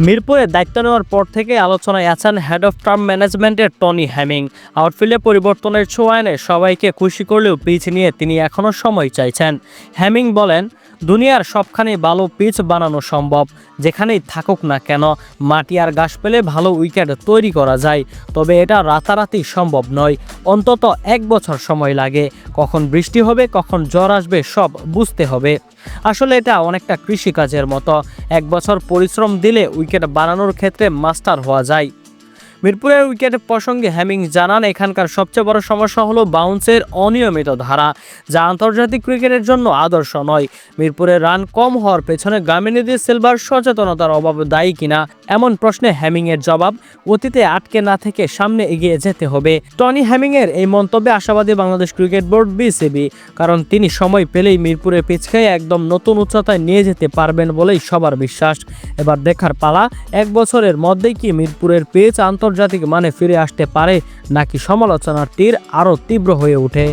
মিরপুরে দায়িত্ব নেওয়ার পর থেকে আলোচনায় আছেন হেড অফ টার্ম ম্যানেজমেন্টের টনি হ্যামিং আউটফিল্ডে পরিবর্তনের ছোঁয়া এনে সবাইকে খুশি করলেও পিচ নিয়ে তিনি এখনও সময় চাইছেন। হ্যামিং বলেন দুনিয়ার সবখানেই ভালো পিচ বানানো সম্ভব। যেখানেই থাকুক না কেন, মাটি আর ঘাস পেলে ভালো উইকেট তৈরি করা যায়। তবে এটা রাতারাতি সম্ভব নয়। অন্তত এক বছর সময় লাগে। কখন বৃষ্টি হবে, কখন জ্বর আসবে, সব বুঝতে হবে। আসলে এটা অনেকটা কৃষিকাজের মতো। এক বছর পরিশ্রম দিলে উইকেট বানানোর ক্ষেত্রে মাস্টার হওয়া যায়। মিরপুরের উইকেট প্রসঙ্গে হ্যামিং জানান, এখানকার সবচেয়ে বড় সমস্যা হলো বাউন্সের অনিয়মিত ধারা, যা আন্তর্জাতিক ক্রিকেটের জন্য আদর্শ নয়। মিরপুরের রান কম হওয়ার পেছনে গামিনীদের সিলভার সচেতনতার অভাব দায়ী কিনা, এমন প্রশ্নে হ্যামিংয়ের জবাব, অতীতে আটকে না থেকে সামনে এগিয়ে যেতে হবে। টনি হ্যামিংয়ের এই মন্তব্যে আশাবাদী বাংলাদেশ ক্রিকেট বোর্ড বিসিবি, কারণ তিনি সময় পেলেই মিরপুরের পিচকে একদম নতুন উচ্চতায় নিয়ে যেতে পারবেন বলেই সবার বিশ্বাস। এবার দেখার পালা, এক বছরের মধ্যেই কি মিরপুরের পেচ আন্তর্জাতিক মানে ফিরে আসতে পারে নাকি সমালোচনার তীর আরও তীব্র হয়ে ওঠে।